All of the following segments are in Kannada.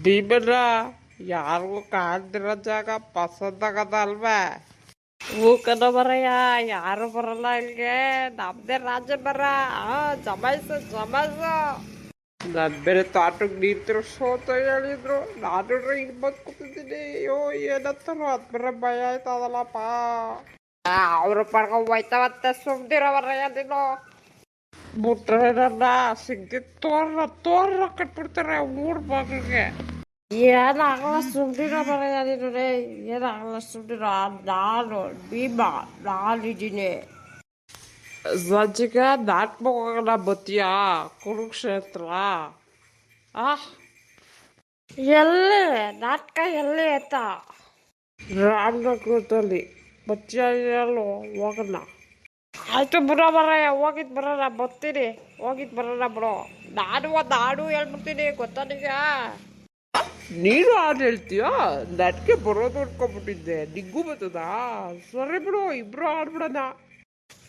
ಭೀಮನ ಯಾರಿಗೂ ಕಾಣ್ದಿರೋ ಜಾಗ ಪಸಂದಾಗದ ಅಲ್ವಾ ಹೂ ಕದ ಬರಯ್ಯ ಯಾರು ಬರಲ್ಲ ಇಲ್ಲಿಗೆ? ನಮ್ದೇ ರಾಜ ಬರ. ಆ ಜಮಾಯಿಸು ಜಮಾಯ್ಸು. ನನ್ ಬೇರೆ ತಾಟಕ್ ನೀರ್ ಸೋತ ಅಂತ ಹೇಳಿದ್ರು. ನಾನು ಇಲ್ಲಿ ಬಂದ್ ಕೂತಿದ್ದೀನಿ. ಅಯ್ಯೋ ಏನಂತಾರೋ ಅದ್ ಬೇರೆ ಭಯ ಆಯ್ತದಲ್ಲಪ್ಪ. ಅವ್ರು ಪಡ್ಕೊಂಡ್ ಹೋಯ್ತಾವತ್ತೆ ಸುಮ್ದಿರೋ ಬರಯ್ಯ ನೀನು. ಮುಟ್ರೆ ನನ್ನ ಸಿಗ್ದಿದ್ ತೋರ ತೋರ್ನ ಕಟ್ಬಿಡ್ತಾರೆ ಊರ್ ಬಾಗಿಲಿಗೆ ಏನಾಗಲ್ಲ ಸುಂಡಿರ ನೀನು ರೇ ಏನಾಗಲ್ಲ ಸುಮ್ನಿರೋ ನಾನು, ಭೀಮ, ನಾನಿದ್ದೀನಿ. ಸಂಜಿಗೆ ನಾಟ್ಕ ಹೋಗೋಣ ಬತ್ತೀಯಾ ಕುರುಕ್ಷೇತ್ರ. ಆ? ಎಲ್ಲಿ, ನಾಟಕ ಎಲ್ಲಿ ಆಯ್ತಾ ರಾಮನಗರದಲ್ಲಿ ಬಚ್ಚಿಯ ಎಲ್ಲೋ ಹೋಗೋಣ. ಆಯ್ತು ಬಿಡೋ ಬರಯ್ಯ ಹೋಗಿದ್ ಬರೋಣ ಬರ್ತೀನಿ. ಹೋಗಿದ್ ಬರೋಣ ಬಿಡೋ. ನಾನು ಒಂದು ಹಾಡು ಹೇಳ್ಬಿಡ್ತೀನಿ ಗೊತ್ತಾ ನಿಂಗೆ? ನೀನು ಹಾಡು ಹೇಳ್ತೀಯೋ? ನನಗೆ ಬರೋದು ಅನ್ಕೊಂಡ್ಬಿಟ್ಟಿದ್ದೆ. ನಿಂಗೂ ಬರ್ತದಾ? ಸರಿ ಬಿಡು ಇಬ್ರು ಹಾಡ್ಬಿಡೋಣ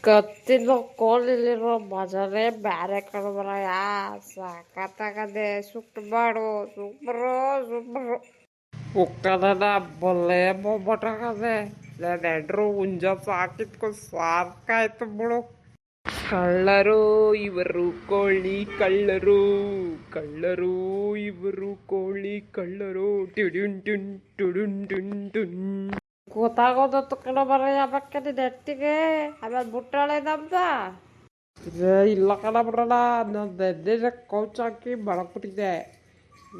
ಕತ್ತಿನ ಕೋಲಿಲಿರೋ ಮಜಾನೇ ಬ್ಯಾರೆ ಕಡೆ ಬರಯ್ಯ ಸಾಕತ್ತಾಗದೆ ಸುಟ್ಟು ಮಾಡು. ಸುಮ್ಮರು ಸೂಪರು ಉಕ್ಕದ ಬಲ್ಲೆ ಬೊಬ್ಬಟಾಗದೆ ನನ್ನ ಹೆಡ್ರು ಹುಂಜ ಸಾಕಿದ್ಕೊಂಡು ಸಾಕಾಯ್ತು ಬಿಡು. ಕಳ್ಳರು ಇವರು ಕೋಳಿ ಕಳ್ಳರು ಕಳ್ಳರು ಇವರು ಕೋಳಿ ಕಳ್ಳರು. ಟಿಡುನ್ ಟುನ್ ಟುಡುನ್ ಟುನ್ ಟುನ್. ಗೊತ್ತಾಗೋದತ್ತು ಕಣ ಬರ ಬಕ್ಕದ ನೆಟ್ಟಿಗೆ. ಆಮೇಲೆ ಬುಟ್ಟಾಳೆ ನಮ್ದ. ಇಲ್ಲ ಕಣ ಬಿಡೋಣ ನಾನು ನೆನ್ನೆ ಕೌಚ್ ಹಾಕಿ ಮಡಕ್ಬಿಟ್ಟಿದ್ದೆ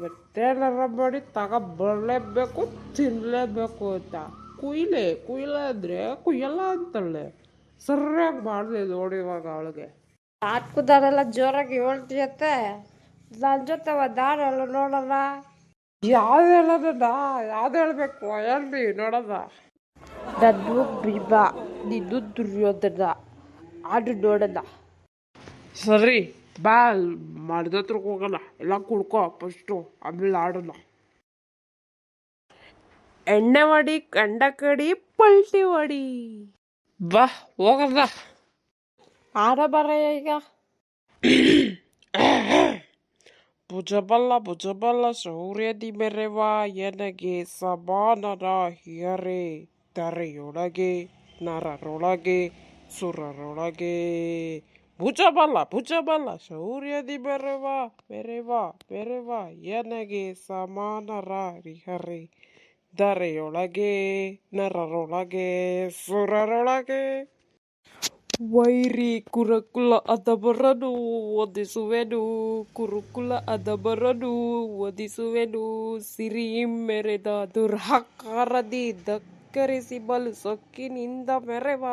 ಮತ್ತೇನಾರ ಮಾಡಿ ತಗೋ ಬರಲೇಬೇಕು ತಿನ್ನಲೇಬೇಕು ಅಂತ. ಕುಯ್ಲೆ ಕುಯ್ಲ ಅಂದ್ರೆ ಕುಯ್ಯಲ್ಲ ಅಂತಳೆ. ಸರಿಯಾಗಿ ಮಾಡಿದೆ ನೋಡಿ ಇವಾಗ ಅವಳಿಗೆ. ಆಟ್ಕುದಾರೆಲ್ಲ ಜೋರಾಗಿ ಹೇಳ್ತೀಯತ್ತೆ ನನ್ನ ಜೊತೆ ದಾರೆಲ್ಲ ನೋಡಲ್ಲ. ನೋಡೋಣ ಯಾವ್ದು ಹೇಳೋದಣ್ಣ ಯಾವ್ದು ಹೇಳ್ಬೇಕು? ಹೇಳ್ರಿ ನೋಡೋಣ ನನ್ನ ಭೀಮ ನಿನ್ನು ದುರ್ಯೋಧನ. ಆಡು ನೋಡೋಣ ಸರಿ ಬಾ ಮರದ ಹೋಗಲ್ಲ. ಹೋಗೋಣ ಎಲ್ಲ ಕುಡ್ಕೋ ಫಸ್ಟು ಆಮೇಲೆ ಆಡೋಣ. ಎಣ್ಣೆ ಹೊಡಿ ಕಂಡ ಕಡಿ ಪಲ್ಟಿ ಹೊಡಿ ಬಾ. ಹೋಗದ ಆಡ ಬರ ಈಗ. ಭುಜಬಲ್ಲ ಭುಜಬಲ್ಲ ಶೌರ್ಯದಿ ಮೆರೆವ, ಎನಗೆ ಸಮಾನನ ಹಿಯರೆ ತರೆಯೊಳಗೆ ನರರೊಳಗೆ, ಸುರರೊಳಗೆ. ಭುಜಬಲ್ಲ ಭುಜಬಲ್ಲ ಶೌರ್ಯದಿ ಮೆರೆವ ಮೆರೆವ ಮೆರೆವ, ಎನಗೆ ಸಮಾನರ ಹರಿಹರೆ ಧರೆಯೊಳಗೆ ನರರೊಳಗೆ, ಸುರರೊಳಗೆ. ವೈರಿ ಕುರುಕುಲ ಅದಬರನು ಓದಿಸುವೆನು ಕುರುಕುಲ ಅದಬರನು ಓದಿಸುವೆನು ಸಿರಿ ಮೆರೆದ ದುರ್ಹಕಾರದಿ ದಕ್ಕರಿಸಿ ಬಲು ಸೊಕ್ಕಿನಿಂದ ಮೆರೆವ.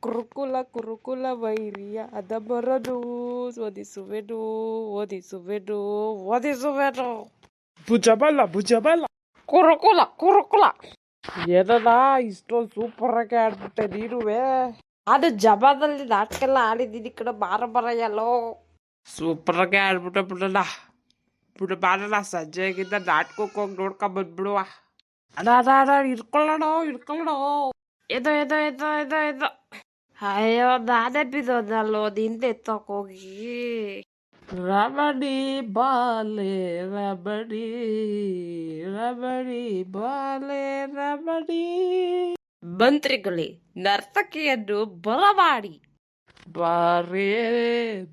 ಕುರುಕುಲ ಕುರುಕುಲ, ವೈರಿಯ ಅದಬರನು ಒದಿಸುವೆನು ಒದಿಸುವೆನು ಒದಿಸುವೆನು ಭುಜಬಲ್ಲ ಭುಜಬಲ್ಲ ಕುರುಕುಲ ಕುರುಕುಲ ಏನದ ಇಷ್ಟೊಂದು ಸೂಪರ್ ಆಗಿ ಆಡ್ಬಿಟ್ಟೆ ನೀನುವೆ ಅದು ಜಬಾದಲ್ಲಿ ನಾಟಕ ಎಲ್ಲ ಆಡಿದ್ದೀನಿ ಕಡೆ ಬಾರ ಬರ ಎಲ್ಲೋ ಸೂಪರ್ ಆಗಿ ಆಡ್ಬಿಟ್ಟ ಬಿಡಲ್ಲ ಬಿಡು ಬಾರಲ್ಲ ಸಂಜೆಗಿಂತ ನಾಟಕಕ್ಕೆ ಹೋಗಿ ನೋಡ್ಕೊಂಡ್ ಬಂದ್ಬಿಡುವ ಅದ ಅದ ಅದ ಇಟ್ಕೊಳ್ಳೋಣ ಇಟ್ಕೊಳ್ಳೋಣ ಎದೋ ಎದೋ ಎದೋ ಎದೋ ಎದೋ ಅಯ್ಯೋ ನಾನೇ ಬಿದ್ದೋದಲ್ಲೋ ನಿಂದೆ ಎತ್ತೋಕೋಗಿ ರಮಣಿ ಬಾಲೆ ರಮಣಿ ರಮಣಿ ಬಾಲೆ ರಮಣಿ ಮಂತ್ರಿಗಳೇ ನರ್ತಕಿಯನ್ನು ಬಲವಾಡಿ ಬಾರೇ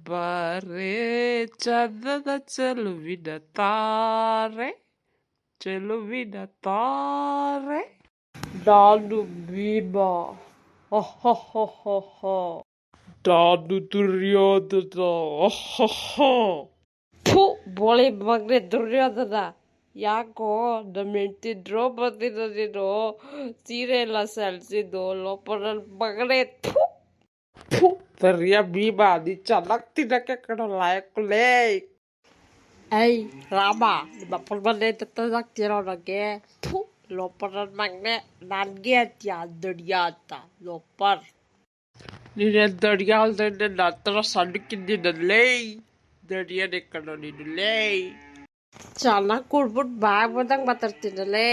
ಬಾರೇ ಚಂದದ ಚೆಲುವಿನ ತಾರೆ ಚೆಲುವಿನ ತಾರೆ. ನಾನು ಭೀಮ ದುರ್ಯೋಧನ ಫು ಬೋಳಿ ಮಗನೆ ದುರ್ಯೋಧನ ಯಾಕೋ ನಮ್ಮ ಹೆಂಡತಿ ದ್ರೌಪದಿನ ನೀನು ಸೀರೆ ಎಲ್ಲ ಸೆಳ್ಸಿದ್ದು ಲೋಪನ ಮಗನೇ ಥು ಫು ಸರಿಯ ಭೀಮ ನೀ ಚೆನ್ನಾಗಿ ತಿನ್ನಕ್ಕೆ ಕಣ ಲಾಯಕ್ಕಲೇ ಐ ರಾಮ ನಿಮ್ಮ ಅಪ್ಪನ ಮನೆ ತತ್ತಾಗ್ತೀರೋ ನನಗೆ ಥು ಲೋಪನ ಮಗನೆ ನನಗೆ ಅಂತೀಯ ದೊಡ್ಯ ಅಂತ ಲೋಪರ್ ನೀನು ದಡಿಯ ಅಲ್ದೆ ನನ್ನ ಹತ್ರ ಸಣ್ಣಕ್ಕಿದ್ದೀನಲ್ಲೇ ದಡಿಯನೇ ಕಣೋ ನೀನು ಲೇ ಚೆನ್ನಾಗಿ ಕುಡ್ಬಿಟ್ಟು ಬಾಗ್ ಬಂದಂಗೆ ಮಾತಾಡ್ತೀನಲ್ಲೇ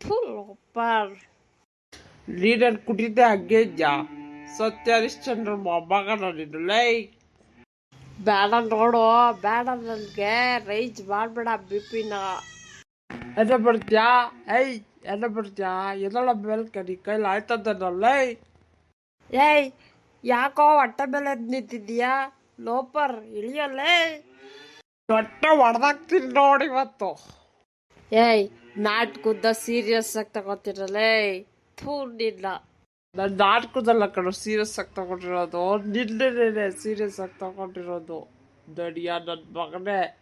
ಫುಲ್ ಒಪ್ಪರ್ ನೀನನ್ನು ಕುಡಿದೆ ಹಂಗೆ ಇದ್ಯಾ? ಸತ್ಯ ಹರಿಶ್ಚಂದ್ರ ಮೊಮ್ಮಗನ ನೀನು ಲೇ ಬೇಡ ನೋಡು ಬೇಡ ನನಗೆ. ರೈಜ್ ಮಾಡಬೇಡ ಬಿ ಪಿನ ಎದ ಬರ್ತ್ಯಾ ಏಯ್, ಎದ ಬರ್ತೀಯಾ ಎದಳ ಮೇಲೆ ಕರಿ, ಕೈಲಿ ಆಯ್ತದಲ್ಲೇ ಏಯ್ ಯಾಕೋ ಹೊಟ್ಟೆ ಮೇಲೆ ಎದ್ದು ನಿಂತಿದ್ಯಾ ಲೋಪರ್ ಇಳಿಯಲ್ಲೇ? ಹೊಟ್ಟೆ ಹೊಡೆದಾಗ್ತೀನಿ ನೋಡಿ ಇವತ್ತು. ಏಯ್ ನಾಟಕದ ಸೀರಿಯಸ್ ಆಗಿ ತಗೋತಿರಲ್ಲೇ? ಥೂ ನಿನ್ನ. ನನ್ನ ನಾಟಕದಲ್ಲ ಕಣ ಸೀರಿಯಸ್ ಆಗಿ ತಗೊಂಡಿರೋದು. ನಿನ್ನೆ ಸೀರಿಯಸ್ ಆಗಿ ತಗೊಂಡಿರೋದು. ನಡಿಯ ನನ್ನ ಮಗನೇ.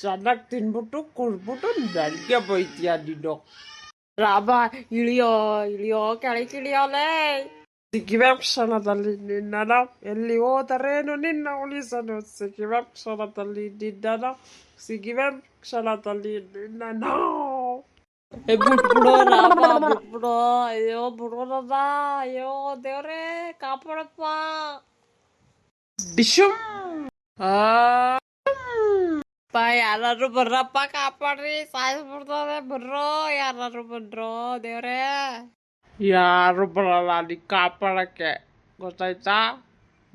ಚೆನ್ನಾಗಿ ತಿನ್ಬಿಟ್ಟು ಕುಡ್ಬಿಟ್ಟು ನನಗೆ ಬೈತೀಯ ನೀನು? ರಾಮ ಇಳಿಯೋ ಇಳಿಯೋ ಕೆಳಗೆ ಇಳಿಯೋಲೇ ಸಿಕ್ಕಿವೆ ಕ್ಷಣದಲ್ಲಿ ನಿನ್ನನ ಎಲ್ಲಿ ಹೋದರೇನು ನಿನ್ನ ಉಳಿಸಲು ಸಿಕ್ಕಿವೆ ಕ್ಷಣದಲ್ಲಿ ನಿನ್ನನ ಸಿಗಿವೆ ಕ್ಷಣದಲ್ಲಿ ನಿನ್ನನ ಬಿಟ್ಬಿಡೋ ರಾಮ ಬಿಟ್ಬಿಡೋ ಅಯ್ಯೋ ಬಿಡೋದ ಅಯ್ಯೋ ದೇವ್ರೇ ಕಾಪಾಡಪ್ಪ ಡಿಶುಮ್ ಪಾ ಯಾರು ಬರ್ರಪ್ಪ ಕಾಪಾಡ್ರಿ ಸಾಯಿಸ್ಬಿಡ್ತದೆ ಬರ್ರೋ ಯಾರು ಬಂದ್ರೋ ದೇವ್ರೇ ಯಾರು ಬರಲ್ಲ, ನೀ ಕಾಪಾಡೋಕ್ಕೆ. ಗೊತ್ತಾಯ್ತಾ?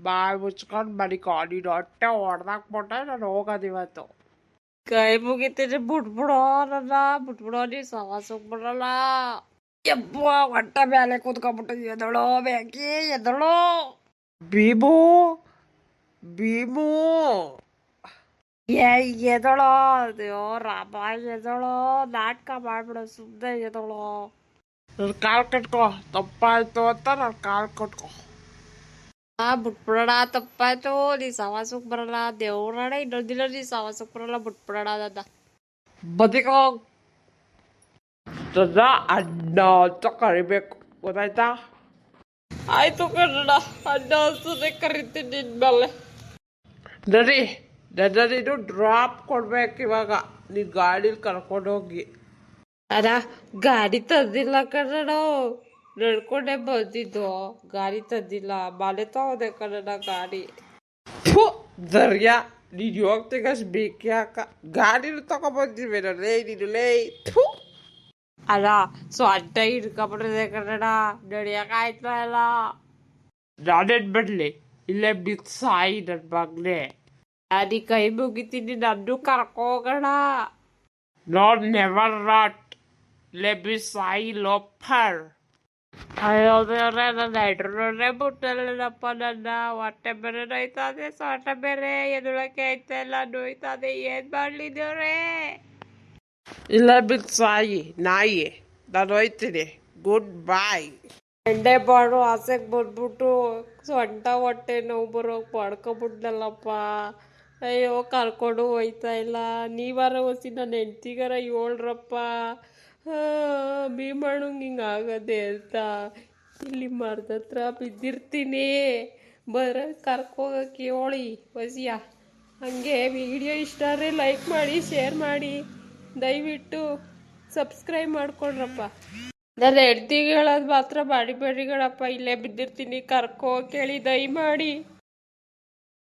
ಬಾಯಿ ಮುಚ್ಕೊಂಡು ಮಡಿಕೋ ನೀನು ಹೊಟ್ಟೆ ಹೊಡೆದಾಕ್ಬಿಟ್ಟೆ ನಾನು ಹೋಗೋದು ಇವತ್ತು. ಕೈ ಮುಗಿತೀನಿ. ಬಿಟ್ಬಿಡೋ ನನ್ನ. ಬಿಟ್ಬಿಡೋ, ನೀ ಸವಾಸಕ್ಕೆ ಬರಲ್ಲ ಯಪ್ಪ ಹೊಟ್ಟೆ ಮೇಲೆ ಕೂತ್ಕೊಂಡ್ಬಿಟ್ಟು ಎದಳೋ ಬೇಕಿ, ಎದಳೋ. ಭೀಮು ಭೀಮು. ಏ, ಎದಳೋ? ಅಯ್ಯೋ, ರಾಮ, ಎದಳೋ? ನಾಟಕ ಮಾಡ್ಬಿಡೋ ಸುಮ್ಮನೆ ಎದಳೋ. ನನ್ನ ಕಾಲು ಕಟ್ಕೋ. ತಪ್ಪಾಯ್ತು ಅಂತ ನನ್ನ ಕಾಲು ಕಟ್ಕೋ. ಆ ಬಿಟ್ಬಿಡೋಣ ತಪ್ಪಾಯ್ತು. ನೀ ಸವಾಸಕ್ಕೆ ಬರಲ್ಲ. ದೇವ್ರಣ ದಿನ ನೀ ಸವಾಸಕ್ಕೆ ಬರಲ್ಲ. ಬಿಟ್ಬಿಡೋಣ ಅದ ಬದಿಕೋ. ನನ್ನ ಅಣ್ಣ ಅಂತ ಕರಿಬೇಕು. ಗೊತ್ತಾಯ್ತಾ? ಆಯ್ತು ಕನ್ನಡ ಅಣ್ಣ ಅನ್ಸದೆ ಕರಿತೀನಿ ನಿನ್ಮೇಲೆ ನಡಿ. ನನ್ನ ನೀನು ಡ್ರಾಪ್ ಕೊಡ್ಬೇಕು ಇವಾಗ. ನೀನು ಗಾಡೀಲಿ ಕರ್ಕೊಂಡೋಗಿ. ಅದ ಗಾಡಿ ತಂದಿಲ್ಲ ಕನ್ನಡ. ನಡ್ಕೊಂಡೆ ಬಂದಿದ್ದು. ಗಾಡಿ ತಂದಿಲ್ಲ. ಮನೆ ತಗೋದೆ ಕಣಣ್ಣ ಗಾಡಿ. ಫು ದರ್ಯ ನೀನು ಹೋಗ್ತಿಗಷ್ಟು ಬೇಕೇ ಅಕ್ಕ ಗಾಡಿನ ತಗೊಬಂದಿವೆ ಲೇ ನೀನು ಲೇ. ಥು. ಅಲ್ಲ ಸೊ ಅಡ್ಡ ಹಿಡ್ಕೊಂಬಿಟ್ಟಿದೆ ಕನ್ನಡ. ನಡಿಯಕ್ಕೆ ಆಯ್ತಾ ಇಲ್ಲ ನಾನೇನು ಬಿಡ್ಲಿ ಇಲ್ಲೇ ಬಿದ್ದು ಸಾಯಿ ನನ್ನ ಮಗನೇ. ನಾನೀ ಕೈ ಮುಗಿತೀನಿ. ನನ್ನೂ ಕರ್ಕೋಗೋಣ ನೋಡ್ ನೆವರ್ ನಾಟ್ ಸಾಯಿ ಲೋಫರ್ ಅಯ್ಯೋ ದೇವ್ರೆ ನನ್ನ ಹೆಡ್ರನ್ನೇ ಬಿಟ್ಟಲ್ಲಪ್ಪ ನನ್ನ ಹೊಟ್ಟೆ ಬೇರೆ ನೋಯ್ತದೆ ಸೊಟ್ಟೆ ಬೇರೆ ಎದುಳಕ್ಕೆ do ನೋಯ್ತದೆ ಏನ್ ಮಾಡ್ಲಿ ದೇವ್ರೆ ಇಲ್ಲ ಬಿದ್ದು ಸಾಯಿ ನಾಯಿ ನಾನು ಹೋಯ್ತೀನಿ ಗುಡ್ ಬಾಯ್ ಎಂಡೆ ಬಾಡು ಆಸೆಗೆ ಬಂದ್ಬಿಟ್ಟು ಸೊಂಟ ಹೊಟ್ಟೆ ನೋವು ಬರೋಕೆ ಮಾಡ್ಕೊಬಿಟ್ನಲ್ಲಪ್ಪ ಅಯ್ಯೋ ಕರ್ಕೊಂಡು ಹೋಯ್ತಾ ಇಲ್ಲ ನೀವಾರ ಹೊಸಿ ನನ್ನ ಹೆಂಡ್ತಿಗಾರ ಹೇಳ್ರಪ್ಪ ಭೀಮಣ್ಣಂಗೆ ಹಿಂಗೆ ಆಗದೆ ಅಂತ. ಇಲ್ಲಿ ಮರದ ಹತ್ರ ಬಿದ್ದಿರ್ತೀನಿ. ಬರ ಕರ್ಕೋಗಕ್ಕೆ ಹೇಳಿ ವಸಿಯ ಹಾಗೆ ವಿಡಿಯೋ ಇಷ್ಟ ಆದರೆ ಲೈಕ್ ಮಾಡಿ ಶೇರ್ ಮಾಡಿ. ದಯವಿಟ್ಟು ಸಬ್ಸ್ಕ್ರೈಬ್ ಮಾಡ್ಕೊಳ್ರಪ್ಪ ನಾನು ಹೆಡ್ತಿಗೆ ಹೇಳೋದು ಮಾತ್ರ ಬಾಡಿ ಬಾಡಿಗಳಪ್ಪ ಇಲ್ಲೇ ಬಿದ್ದಿರ್ತೀನಿ ಕರ್ಕೋ ಕೇಳಿ ದಯ ಮಾಡಿ